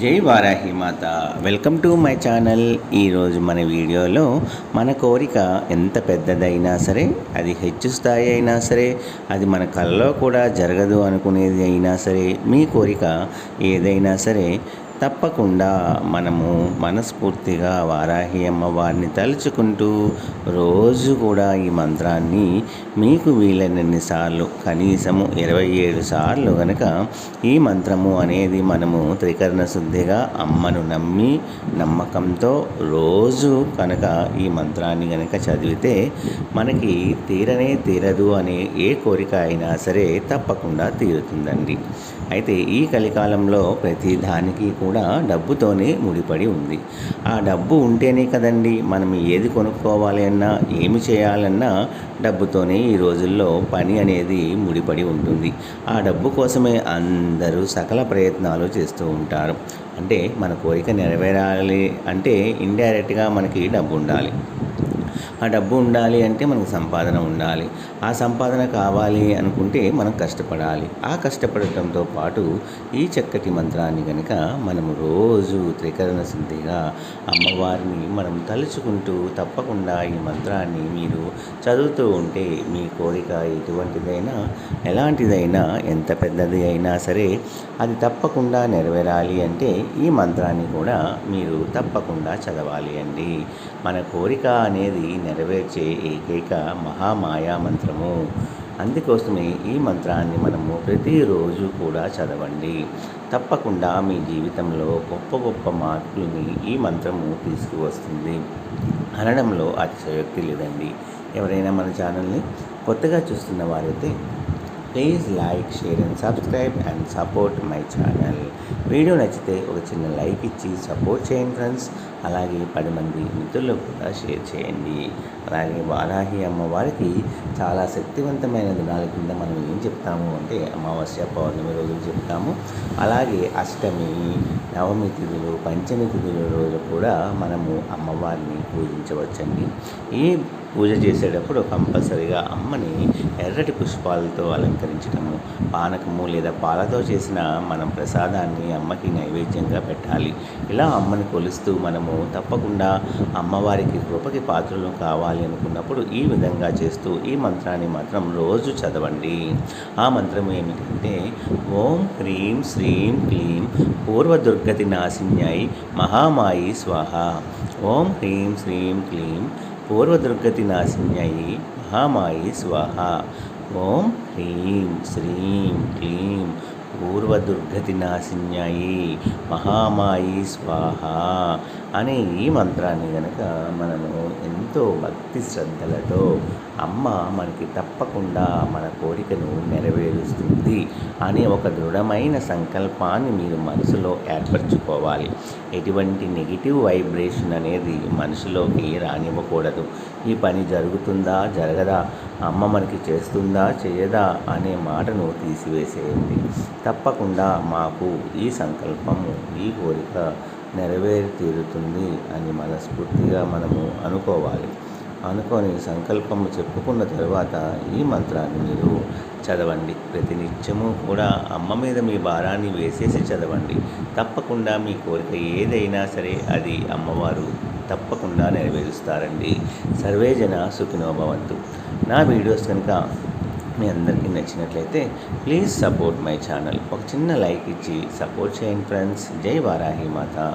జై వారాహి మాత. Welcome to my channel. ఈరోజు మన వీడియోలో మన కోరిక ఎంత పెద్దదైనా సరే అది హెచ్చు స్థాయి అయినా సరే అది మన కళ్ళలో కూడా జరగదు అనుకునేది అయినా సరే మీ కోరిక ఏదైనా సరే తప్పకుండా మనము మనస్ఫూర్తిగా వారాహి అమ్మవారిని తలుచుకుంటూ రోజు కూడా ఈ మంత్రాన్ని మీకు వీలైనన్ని సార్లు కనీసము ఇరవై ఏడు సార్లు గనక ఈ మంత్రము అనేది మనము త్రికరణ శుద్ధిగా అమ్మను నమ్మి నమ్మకంతో రోజు కనుక ఈ మంత్రాన్ని గనక చదివితే మనకి తీరనే తీరదు అనే ఏ కోరిక అయినా సరే తప్పకుండా తీరుతుందండి. అయితే ఈ కలికాలంలో ప్రతి దానికి కూడా డబ్బుతోనే ముడిపడి ఉంది. ఆ డబ్బు ఉంటేనే కదండి మనం ఏది కొనుక్కోవాలి అన్నా ఏమి చేయాలన్నా డబ్బుతోనే ఈ రోజుల్లో పని అనేది ముడిపడి ఉంటుంది. ఆ డబ్బు కోసమే అందరూ సకల ప్రయత్నాలు చేస్తూ ఉంటారు. అంటే మన కోరిక నెరవేరాలి అంటే ఇండైరెక్ట్గా మనకి డబ్బు ఉండాలి. ఆ డబ్బు ఉండాలి అంటే మనకు సంపాదన ఉండాలి. ఆ సంపాదన కావాలి అనుకుంటే మనం కష్టపడాలి. ఆ కష్టపడటంతో పాటు ఈ చక్కటి మంత్రాన్ని కనుక మనం రోజు త్రికరణ సిద్ధిగా అమ్మవారిని మనం తలుచుకుంటూ తప్పకుండా ఈ మంత్రాన్ని మీరు చదువుతూ ఉంటే మీ కోరిక ఎటువంటిదైనా ఎలాంటిదైనా ఎంత పెద్దది అయినా సరే అది తప్పకుండా నెరవేరాలి అంటే ఈ మంత్రాన్ని కూడా మీరు తప్పకుండా చదవాలి అండి. మన కోరిక అనేది నెరవేర్చే ఏకైక మహామాయా మంత్రము అందుకోసమే ఈ మంత్రాన్ని మనము ప్రతిరోజు కూడా చదవండి. తప్పకుండా మీ జీవితంలో గొప్ప గొప్ప మార్పులని ఈ మంత్రము తీసుకువస్తుంది. అనడంలో అతిశయోక్తి లేదండి. ఎవరైనా మన ఛానల్ని కొత్తగా చూస్తున్న వారైతే please like share and subscribe and support my channel video నచ్చితే ఒక చిన్న లైక్ ఇచ్చి సపోర్ట్ చేయండి ఫ్రెండ్స్ అలాగే పది మంది మిత్రులకు కూడా షేర్ చేయండి. అలాగే వారాహి అమ్మవారికి చాలా శక్తివంతమైన దినాల కింద మనం ఏం చెప్తాము అంటే అమావాస్య పౌర్ణమి రోజులు చెప్తాము. అలాగే అష్టమి నవమి తిథులు పంచమి తిథుల రోజు కూడా మనము అమ్మవారిని పూజించవచ్చండి. ఈ పూజ చేసేటప్పుడు కంపల్సరిగా అమ్మని ఎర్రటి పుష్పాలతో అలంకరించడము పానకము లేదా పాలతో చేసిన మనం ప్రసాదాన్ని అమ్మకి నైవేద్యంగా పెట్టాలి. ఇలా అమ్మని కొలుస్తూ మనము తప్పకుండా అమ్మవారికి కృపకి పాత్రలు కావాలి అనుకున్నప్పుడు ఈ విధంగా చేస్తూ ఈ మంత్రాన్ని మాత్రం రోజు చదవండి. ఆ మంత్రం ఏమిటంటే ఓం హ్రీం శ్రీం క్లీం పూర్వదుర్గతి నాశిన్యై మహామాయి స్వాహ. ఓం హ్రీం శ్రీం క్లీం పూర్వదుర్గతి నాశిన్యయి మహామాయి స్వాహ. ఓం హ్రీం శ్రీం క్లీం పూర్వదుర్గతి నాశిన్యాయి మహామాయి స్వాహ అనే ఈ మంత్రాన్ని కనుక మనము ఎంతో భక్తి శ్రద్ధలతో అమ్మ మనకి తప్పకుండా మన కోరికను నెరవేరుస్తుంది అనే ఒక దృఢమైన సంకల్పాన్ని మీరు మనసులో ఏర్పరచుకోవాలి. ఎటువంటి నెగిటివ్ వైబ్రేషన్ అనేది మనసులోకి రానివ్వకూడదు. ఈ పని జరుగుతుందా జరగదా అమ్మ మనకి చేస్తుందా చేయదా అనే మాటను తీసివేసేయండి. తప్పకుండా మాకు ఈ సంకల్పము ఈ కోరిక నెరవేరి తీరుతుంది అని మనస్ఫూర్తిగా మనము అనుకోవాలి. అనుకొని సంకల్పము చెప్పుకున్న తర్వాత ఈ మంత్రాన్ని మీరు చదవండి. ప్రతినిత్యము కూడా అమ్మ మీద మీ భారాన్ని వేసేసి చదవండి. తప్పకుండా మీ కోరిక ఏదైనా సరే అది అమ్మవారు తప్పకుండా నెరవేరుస్తారండి. సర్వేజన సుఖినోభవంతు నా వీడియోస్ కనుక మీ అందరికీ నచ్చినట్లయితే ప్లీజ్ సపోర్ట్ మై ఛానల్. ఒక చిన్న లైక్ ఇచ్చి సపోర్ట్ చేయండి ఫ్రెండ్స్. జై వారాహి మాత.